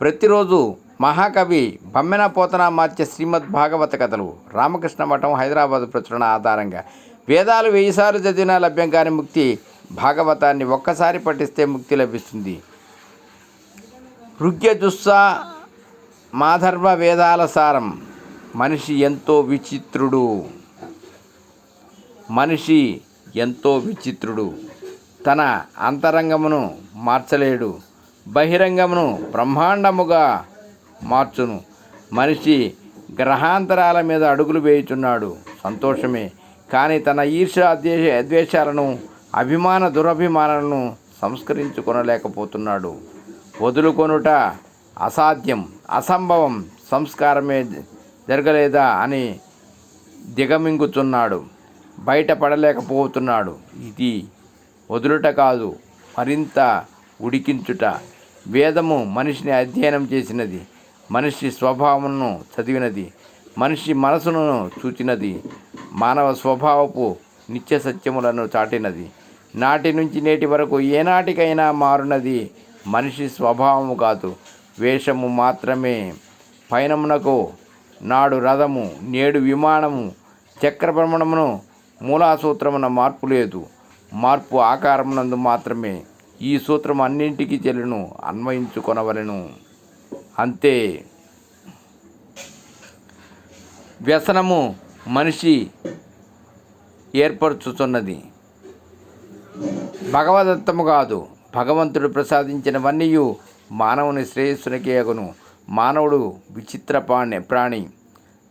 ప్రతిరోజు మహాకవి బమ్మెన పోతన మార్చే శ్రీమద్ భాగవత కథలు. రామకృష్ణ మఠం హైదరాబాద్ ప్రచురణ ఆధారంగా. వేదాలు వెయ్యిసార్లు చదివినా లభ్యం కాని ముక్తి భాగవతాన్ని ఒక్కసారి పఠిస్తే ముక్తి లభిస్తుంది. రుగ్యజుస్స మాధర్వ వేదాల సారం. మనిషి ఎంతో విచిత్రుడు. మనిషి ఎంతో విచిత్రుడు. తన అంతరంగమును మార్చలేడు. బహిరంగమును బ్రహ్మాండముగా మార్చును. మనిషి గ్రహాంతరాల మీద అడుగులు వేయుచున్నాడు. సంతోషమే. కానీ తన ఈర్ష అద్వేషాలను ద్వేషాలను అభిమాన దురభిమానాలను సంస్కరించుకొనలేకపోతున్నాడు. వదులుకొనుట అసాధ్యం. అసంభవం సంస్కారమే జరగలేదా అని దిగమింగుతున్నాడు. బయటపడలేకపోతున్నాడు ఇది వదులుట కాదు మరింత ఉడికించుట. వేదము మనిషిని అధ్యయనం చేసినది మనిషి స్వభావమును చదివినది మనిషి మనసును చూచినది మానవ స్వభావపు నిత్య సత్యములను చాటినది. నాటి నుంచి నేటి వరకు ఏనాటికైనా మారునది మనిషి స్వభావము కాదు. వేషము మాత్రమే పయనమునకు నాడు రథము నేడు విమానము చక్రభ్రమణమును మూలాసూత్రమున మార్పు లేదు. మార్పు ఆకారమునందు మాత్రమే. ఈ సూత్రం అన్నింటికి చెల్లును అన్వయించుకొనవలెను. అంతే. వ్యసనము మనిషి ఏర్పరచుతున్నది భగవదత్తము కాదు భగవంతుడు ప్రసాదించినవన్నీ మానవుని శ్రేయస్సునికే ఎగును మానవుడు విచిత్ర ప్రాణి ప్రాణి.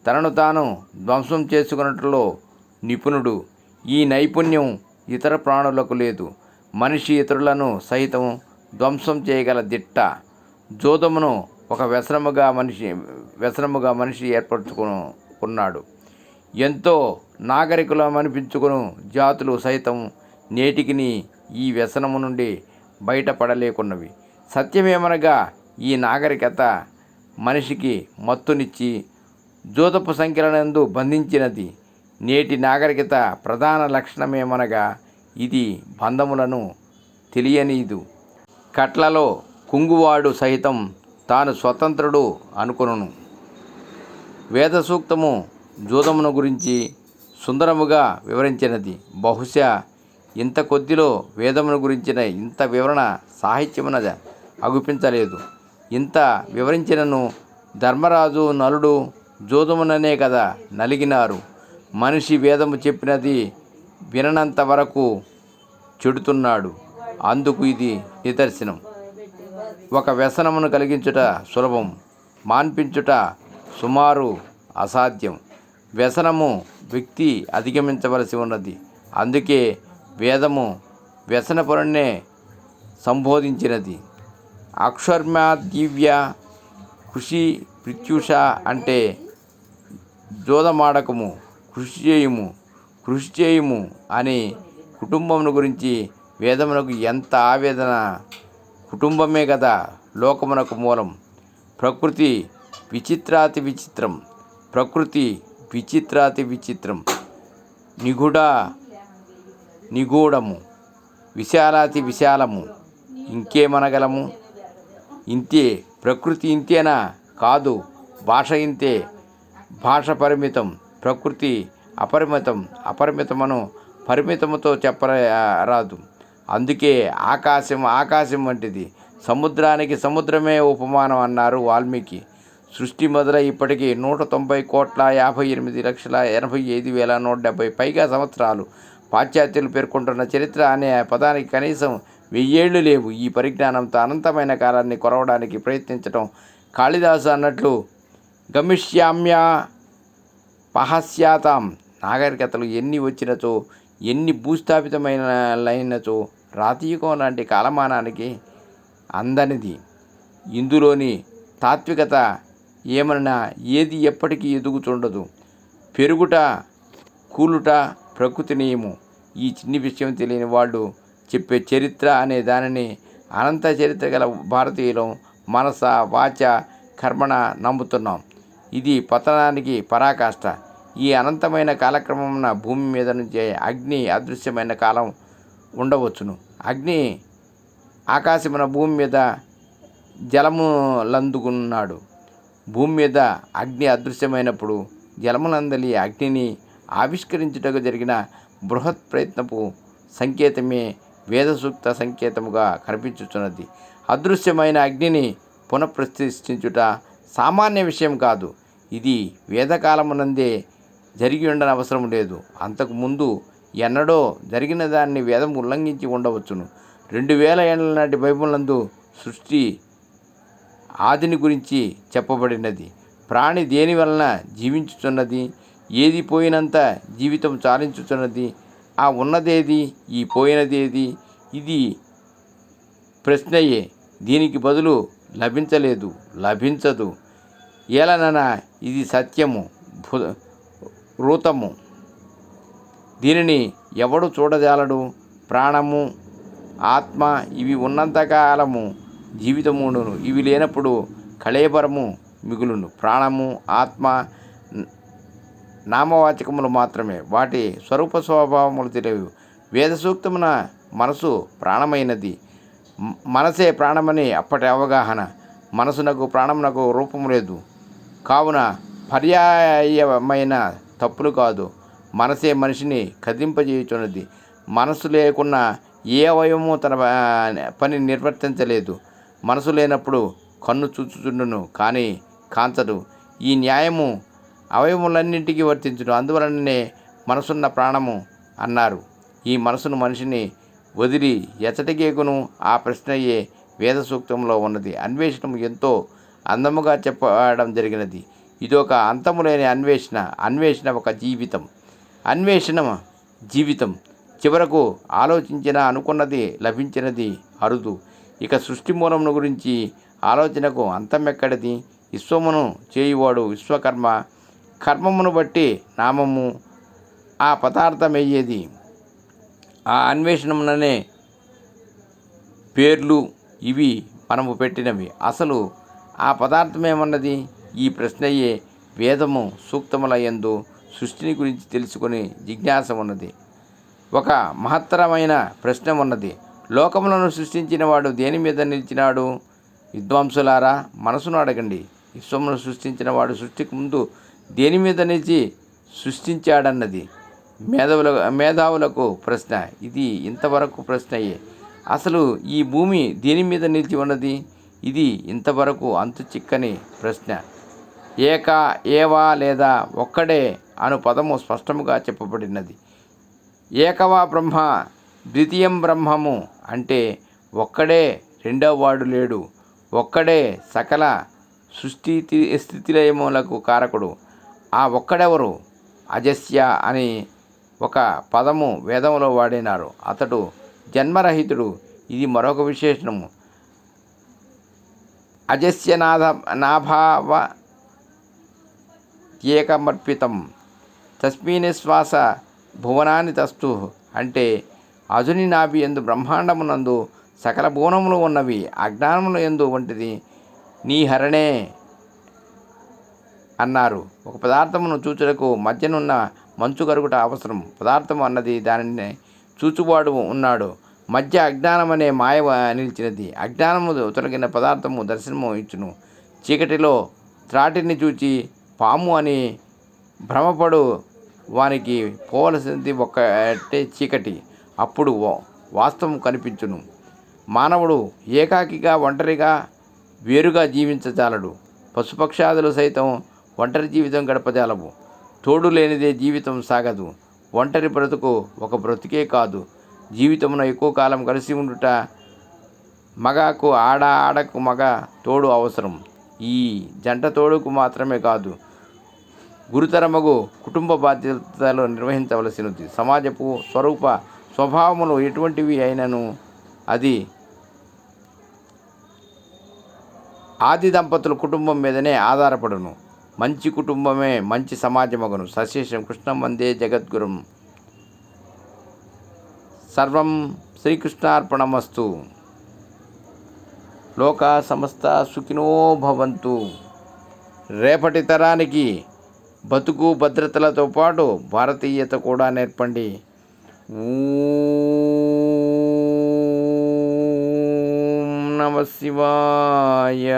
తనను తాను ధ్వంసం చేసుకున్నట్లో నిపుణుడు. ఈ నైపుణ్యం ఇతర ప్రాణులకు లేదు. మనిషి ఇతరులను సైతం ధ్వంసం చేయగల దిట్ట జోదమును ఒక వ్యసనముగా మనిషి వ్యసనముగా మనిషి ఏర్పరచుకున్నాడు ఎంతో నాగరికులమనిపించుకును జాతులు సైతం నేటికిని ఈ వ్యసనము నుండి బయటపడలేకున్నవి. సత్యమేమనగా ఈ నాగరికత మనిషికి మత్తునిచ్చి జోదపు సంఖ్యలనందు బంధించినది. నేటి నాగరికత ప్రధాన లక్షణమేమనగా ఇది బంధములను తెలియనీదు. కట్లలో కుంగువాడు సహితం తాను స్వతంత్రుడు అనుకొనును. వేద సూక్తము జూదమును గురించి సుందరముగా వివరించినది. బహుశా ఇంత కొద్దిలో వేదమును గురించిన ఇంత వివరణ సాహిత్యమున అగుపించలేదు. ఇంత వివరించినను ధర్మరాజు నలుడు జోదముననే కదా నలిగినారు. మనిషి వేదము చెప్పినది విననంత వరకు చెడుతున్నాడు. అందుకు ఇది నిదర్శనం. ఒక వ్యసనమును కలిగించుట సులభం. మాన్పించుట సుమారు అసాధ్యం. వ్యసనము వ్యక్తి అధిగమించవలసి ఉన్నది. అందుకే వేదము వ్యసనపరుణ్ణే సంబోధించినది. అక్షర్మ దివ్య కృషి ప్రత్యూష అంటే జోదమాడకము కృషి చేయము. కృషి చేయుము అని కుటుంబమును గురించి వేదమునకు ఎంత ఆవేదన? కుటుంబమే కదా లోకమునకు మూలం. ప్రకృతి విచిత్రాతి విచిత్రం. ప్రకృతి విచిత్రాతి విచిత్రం. నిగుడ నిగూఢము. విశాలాతి విశాలము. ఇంకేమనగలము? ఇంతే. ప్రకృతి ఇంతేనా? కాదు. భాష ఇంతే. భాష పరిమితం. ప్రకృతి అపరిమితం అపరిమితమును పరిమితముతో చెప్పరాదు అందుకే ఆకాశం ఆకాశం వంటిది. సముద్రానికి సముద్రమే ఉపమానం అన్నారు వాల్మీకి. సృష్టి మొదలై ఇప్పటికీ నూట తొంభై కోట్ల యాభై ఎనిమిది లక్షల ఎనభై ఐదు వేల నూట డెబ్బై పైగా సంవత్సరాలు పాశ్చాత్యులు పేర్కొంటున్న చరిత్ర అనే పదానికి కనీసం వెయ్యేళ్ళు లేవు. ఈ పరిజ్ఞానంతో అనంతమైన కాలాన్ని కొరవడానికి ప్రయత్నించడం కాళిదాసు అన్నట్లు గమిష్యామ్య పహస్యాతాం నాగరికతలు ఎన్ని వచ్చినచో ఎన్ని భూస్థాపితమైన లైనచో రాతీయుగం లాంటి కాలమానానికి అందనిది. ఇందులోని తాత్వికత ఏమన్నా ఏది ఎప్పటికీ ఎదుగుతుండదు పెరుగుట కూలుట ప్రకృతి నియము ఈ చిన్ని విషయం తెలియని వాళ్ళు చెప్పే చరిత్ర అనే దానిని అనంత చరిత్ర గల భారతీయులం మనస వాచ కర్మణ నమ్ముతున్నాం. ఇది పతనానికి పరాకాష్ట. ఈ అనంతమైన కాలక్రమమున భూమి మీద నుంచే అగ్ని అదృశ్యమైన కాలం ఉండవచ్చును. అగ్ని ఆకాశమున భూమి మీద జలములందుకున్నాడు. భూమి మీద అగ్ని అదృశ్యమైనప్పుడు జలములందలి అగ్నిని ఆవిష్కరించుటకు జరిగిన బృహత్ ప్రయత్నపు సంకేతమే వేద సూక్త సంకేతముగా కనిపించుచున్నది. అదృశ్యమైన అగ్నిని పునఃప్రతిష్ఠించుట సామాన్య విషయం కాదు. ఇది వేదకాలమునందే జరిగి ఉండని అవసరం లేదు. అంతకుముందు ఎన్నడో జరిగిన దాన్ని వేదం ఉల్లంఘించి ఉండవచ్చును. రెండు వేల ఏళ్ళ నాటి బైబిల్ నందు సృష్టి ఆదిని గురించి చెప్పబడినది. ప్రాణి దేని వలన జీవించుచున్నది? ఏది పోయినంత జీవితం చాలించుచున్నది? ఆ ఉన్నదేది? ఈ పోయినదేది? ఇది ప్రశ్నయే. దీనికి బదులు లభించలేదు. లభించదు. ఏలననా ఇది సత్యము. రూతము. దీనిని ఎవడు చూడజాలడు? ప్రాణము ఆత్మ ఇవి ఉన్నంతకాలము జీవితముండును. ఇవి లేనప్పుడు కళేబరము మిగులును. ప్రాణము ఆత్మ నామవాచకములు మాత్రమే. వాటి స్వరూప స్వభావములు తెలియవు. వేద సూక్తమున మనసు ప్రాణమైనది. మనసే ప్రాణమని అప్పటి అవగాహన. మనసునకు ప్రాణమునకు రూపము లేదు. కావున పర్యాయమైన తప్పులు కాదు. మనసే మనిషిని కదింపజేయుచున్నది. మనసు లేకున్నా ఏ అవయవము తన పని నిర్వర్తించలేదు. మనసు లేనప్పుడు కన్ను చూచుచుండును కానీ కాంచదు. ఈ న్యాయము అవయవములన్నింటికీ వర్తించును అందువలననే మనసున్న ప్రాణము అన్నారు. ఈ మనసును మనిషిని వదిలి ఎచ్చటికేకును ఆ ప్రశ్నయే వేద సూక్తంలో ఉన్నది. అన్వేషణం ఎంతో అందముగా చెప్పడం జరిగినది. ఇదొక అంతము లేని అన్వేషణ అన్వేషణ ఒక జీవితం. అన్వేషణ జీవితం. చివరకు ఆలోచించిన అనుకున్నది లభించినది అరుదు. ఇక సృష్టి మూలమును గురించి ఆలోచనకు అంతమెక్కడిది. విశ్వమును చేయువాడు విశ్వకర్మ. కర్మమును బట్టి నామము ఆ పదార్థమయ్యేది. ఆ అన్వేషణముననే పేర్లు ఇవి మనము పెట్టినవి. అసలు ఆ పదార్థం ఏమన్నది ఈ ప్రశ్నయే వేదము సూక్తములయందు సృష్టిని గురించి తెలుసుకొని జిజ్ఞాస ఉన్నది. ఒక మహత్తరమైన ప్రశ్న ఉన్నది. లోకములను సృష్టించిన వాడు దేని మీద నిలిచినాడు? విద్వాంసులారా మనసును అడగండి. విశ్వమును సృష్టించిన వాడు సృష్టికి ముందు దేని మీద నిలిచి సృష్టించాడన్నది. మేధావుల మేధావులకు ప్రశ్న. ఇది ఇంతవరకు ప్రశ్నయే. అసలు ఈ భూమి దేని మీద నిలిచి ఉన్నది? ఇది ఇంతవరకు అంతు చిక్కని ప్రశ్న. ఏక ఏవా లేదా ఒక్కడే అను పదము స్పష్టముగా చెప్పబడినది. ఏకవా బ్రహ్మ ద్వితీయం బ్రహ్మము అంటే ఒక్కడే రెండవ వాడు లేడు. ఒక్కడే సకల సృష్టి స్థితిలయములకు కారకుడు. ఆ ఒక్కడెవరు? అజస్య అని ఒక పదము వేదంలో వాడినారు. అతడు జన్మరహితుడు. ఇది మరొక విశేషణము. అజస్య నాథ నాభావ ఏకమర్పితం తస్మిన్ శ్వాస భువనాన్ని తస్తు అంటే అజుని నాభి ఎందు బ్రహ్మాండమునందు సకల భువనములు ఉన్నవి అజ్ఞానములు ఎందు వంటిది నీ హరణే అన్నారు. ఒక పదార్థమును చూచుటకు మధ్యనున్న మంచు కరుగుట అవసరం. పదార్థం అన్నది దానిని చూచువాడు ఉన్నాడు. మధ్య అజ్ఞానం అనే మాయ నిలిచినది. అజ్ఞానము తొలగిన పదార్థము దర్శనము ఇచ్చును. చీకటిలో త్రాటిని చూచి పాము అని భ్రమపడు వానికి పోవలసింది ఒక్కటే చీకటి. అప్పుడు వా- వాస్తవం కనిపించును. మానవుడు ఏకాకిగా ఒంటరిగా వేరుగా జీవించజాలడు. పశుపక్షాదులు సైతం ఒంటరి జీవితం గడపజాలవు. తోడు లేనిదే జీవితం సాగదు. ఒంటరి బ్రతుకు ఒక బ్రతుకే కాదు. జీవితమున ఎక్కువ కాలం కలిసి ఉండుట మగకు ఆడ ఆడకు మగ తోడు అవసరం. ఈ జంట తోడుకు మాత్రమే కాదు. గురుతరమగు కుటుంబ బాధ్యతలు నిర్వహించవలసినది. సమాజపు స్వరూప స్వభావములు ఎటువంటివి అయినను అది ఆది దంపతుల కుటుంబం మీదనే ఆధారపడును. మంచి కుటుంబమే మంచి సమాజమగును. సశేషం కృష్ణం వందే జగద్గురుం. సర్వం శ్రీకృష్ణార్పణమస్తు. లోక సమస్త సుఖినో భవంతు. రేపటి తరానికి బతుకు భద్రతలతో పాటు భారతీయత కూడా నేర్పండి. ఊ నమ శివాయ.